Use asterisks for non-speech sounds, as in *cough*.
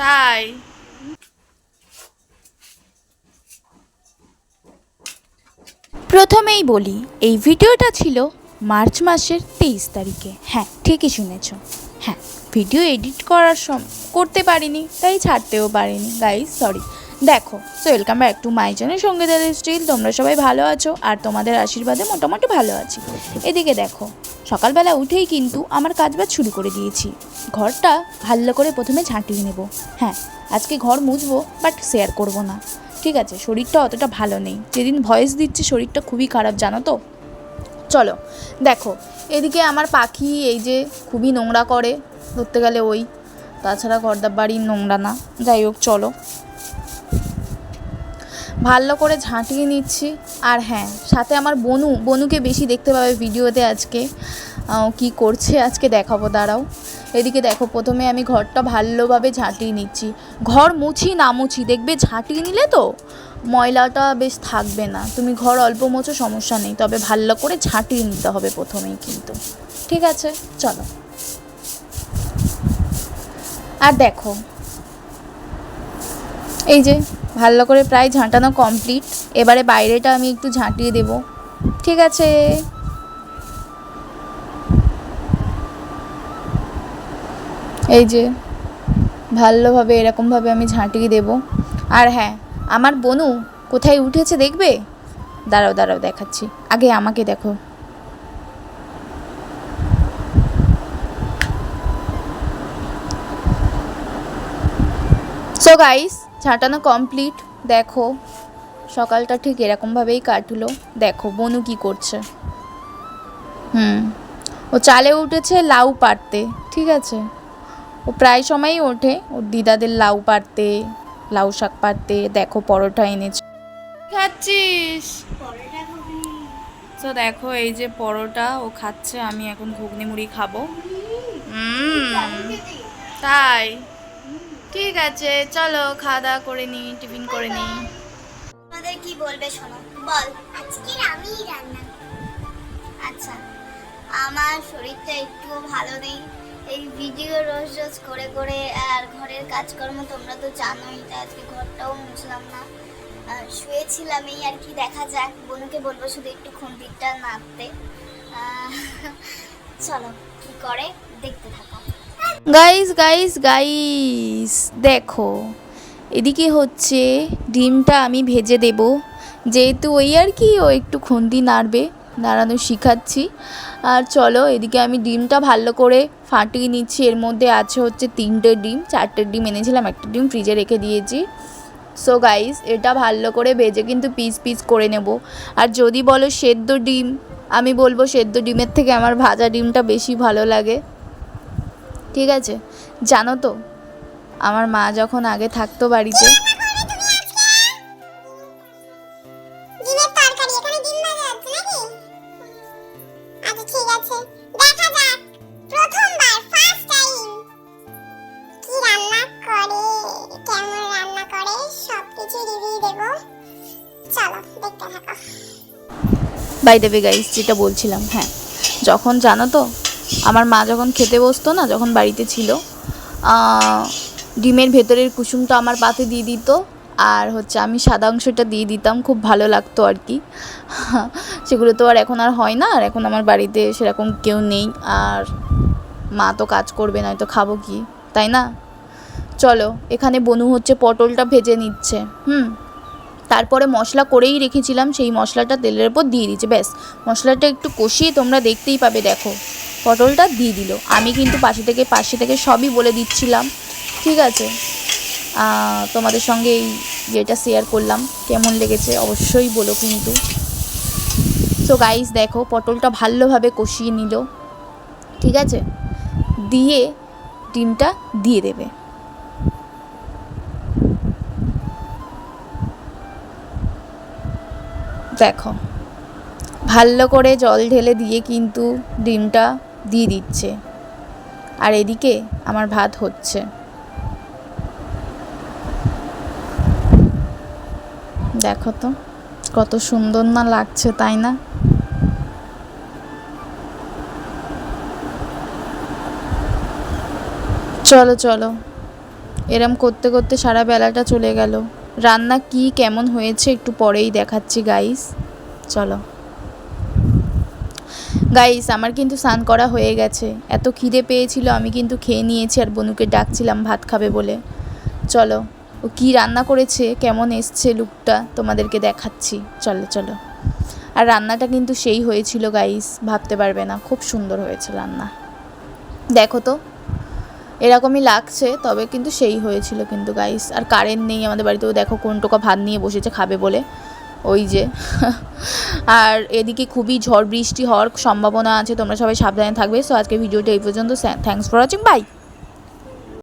তাই। প্রথমেই বলি, এই ভিডিওটা ছিল মার্চ মাসের তেইশ তারিখে। হ্যাঁ ঠিকই শুনেছ। হ্যাঁ ভিডিও এডিট করার সম, করতে পারিনি, তাই ছাড়তেও পারিনি। গাইজ সরি দেখো so welcome back to my channel সঙ্গীতার still তোমরা সবাই ভালো আছো, আর তোমাদের আশীর্বাদে মোটামুটি ভালো আছি। এদিকে দেখো সকালবেলা উঠেই কিন্তু আমার কাজবাজ শুরু করে দিয়েছি। ঘরটা ভালো করে প্রথমে ঝাঁটিয়ে নেব। হ্যাঁ আজকে ঘর মুছবো বাট শেয়ার করব না। ঠিক আছে, শরীরটা অতটা ভালো নেই। যেদিন ভয়েস দিচ্ছি, শরীরটা খুবই খারাপ, জানো তো? চলো, দেখো, এদিকে আমার পাখি এই যে খুবই নোংরা করে, ধরতে গেলে ওই। তাছাড়া ঘরদার বাড়ির নোংরা না। যাই হোক, চলো। ভালো করে ঝাঁটিয়ে নিচ্ছি। আর হ্যাঁ সাথে আমার বনু, বনুকে বেশি দেখতে পাবে ভিডিওতে আজকে। কি করছে আজকে দেখাবো, দাঁড়াও। এদিকে দেখো, প্রথমে আমি ঘরটা ভালোভাবে ঝাঁটিয়ে নিচ্ছি। ঘর মুছি না মুছি, দেখবে ঝাঁটিয়ে নিলে তো ময়লাটা বেশ থাকবে না। তুমি ঘর অল্প মোছো, সমস্যা নেই, তবে ভালো করে ঝাঁটিয়ে নিতে হবে প্রথমেই কিন্তু। ঠিক আছে, চলো। আর দেখো, এই যে ভালো করে প্রায় ঝাঁটানো কমপ্লিট এবারে বাইরেটা আমি একটু ঝাঁটিয়ে দেব। ঠিক আছে। এই যে, ভালোভাবে এরকমভাবে আমি ঝাঁটিয়ে দেব। আর হ্যাঁ আমার বনু কোথায় উঠেছে দেখবে? দাঁড়াও দাঁড়াও, দেখাচ্ছি। আগে আমাকে দেখো। সো গাইস ঝাঁটানো কমপ্লিট দেখো। সকালটা ঠিক এরকমভাবেই কাটলো। দেখো, বনু কি করছে। হুম, ও চালে উঠেছে লাউ পাড়তে, ঠিক আছে? ও প্রায় সময়ই ওঠে। ওর দিদাদের লাউ পাড়তে, লাউ শাক পাড়তে, দেখো পরোটা এনেছে। খাচ্ছিস? তো দেখো, এই যে পরোটা ও খাচ্ছে, আমি এখন ঘুগনি মুড়ি খাব। তাই। ঠিক আছে, চলো খাওয়া দাওয়া করে নি, টিফিন করে নি। আমাদের কি বলবে শোনো? বল। আজকে আমি রান্না আচ্ছা আমার শরীরটা একটুও ভালো নেই। এই ভিডিও রোজ রোজ করে করে, আর ঘরের কাজকর্ম তোমরা তো জানোই, তাই আজকে ঘরটাও মুছলাম না। শুয়েছিলাম এই আর কি, দেখা যাক। বনুকে বলব শুধু একটু খুন্তিটা নাড়তে। চলো, কি করে, দেখতে থাকো। গাইস গাইস গাইস দেখো, এদিকে হচ্ছে ডিমটা আমি ভেজে দেব। যেহেতু ওই আর কি, ও একটু খুন্তি নাড়বে, নাড়ানো শিখাচ্ছি। আর চলো, এদিকে আমি ডিমটা ভালো করে ফাটিয়ে নিচ্ছি। এর মধ্যে আছে হচ্ছে তিনটে ডিম, চারটে ডিম এনেছিলাম, একটা ডিম ফ্রিজে রেখে দিয়েছি। সো গাইস এটা ভালো করে ভেজে কিন্তু পিস পিস করে নেব। আর যদি বলো সেদ্ধ ডিম, আমি বলব সেদ্ধ ডিমের থেকে আমার ভাজা ডিমটা বেশি ভালো লাগে। ঠিক আছে জানো তো আমার মা যখন আগে থাকতো বাড়িতে বাই দেবে। গাইস যেটা বলছিলাম হ্যাঁ যখন জানো তো আমার মা যখন খেতে বসতো না, যখন বাড়িতে ছিল ডিমের ভেতরের কুসুমটা আমার পাতে দিয়ে দিত, আর হচ্ছে আমি সাদা অংশটা দিয়ে দিতাম, খুব ভালো লাগতো আর কি। *laughs* সেগুলো তো আর এখন আর হয় না, আর এখন আমার বাড়িতে সেরকম কেউ নেই, আর মা তো কাজ করবে, নয়তো খাব কি, তাই না? চলো, এখানে বনু হচ্ছে পটলটা ভেজে নিচ্ছে, হুম। তারপরে মশলা করেই রেখেছিলাম, সেই মশলাটা তেলের ওপর দিয়ে দিচ্ছে, ব্যাস। মশলাটা একটু কষিয়ে তোমরা দেখতেই পাবে, দেখো। পটলটা দিয়ে দিল। আমি কিন্তু পাশে থেকে পাশে থেকে সবই বলে দিচ্ছিলাম। ঠিক আছে। তোমাদের সঙ্গে এই যেটা শেয়ার করলাম। কেমন লেগেছে অবশ্যই বলো কিন্তু। সো গাইস দেখো, পটলটা ভালোভাবে কষিয়ে নিল। ঠিক আছে? দিয়ে ডিমটা দিয়ে দেবে। দেখো, ভালো করে জল ঢেলে দিয়ে কিন্তু ডিমটা দিয়ে দিচ্ছে। আর এদিকে আমার ভাত হচ্ছে। দেখো তো, কত সুন্দর না লাগছে, তাই না? চলো চলো। এরম করতে করতে সারা বেলাটা চলে গেল। রান্না কি কেমন হয়েছে একটু পরেই দেখাচ্ছি গাইস চলো। গাইস আমার কিন্তু স্নান করা হয়ে গেছে। এত খিদে পেয়েছিল, আমি কিন্তু খেয়ে নিয়েছি আর বনুকে ডাকছিলাম, ভাত খাবে বলে। চলো, ও কী রান্না করেছে, কেমন এসছে লুকটা, তোমাদেরকে দেখাচ্ছি। চলো চলো। আর রান্নাটা কিন্তু সেই হয়েছিল গাইস ভাবতে পারবে না, খুব সুন্দর হয়েছে রান্না। দেখো তো, এরকমই লাগছে, তবে কিন্তু সেই হয়েছিল কিন্তু গাইস আর কারেন্ট নেই আমাদের বাড়িতেও, দেখো কোন টোকা ভাত নিয়ে বসেছে, খাবে বলে। ওই যে। আর এদিকে খুবই ঝড় বৃষ্টি হওয়ার সম্ভাবনা আছে, তোমরা সবাই সাবধানে থাকবে। সো আজকে ভিডিওটা এই পর্যন্ত। Thanks for watching by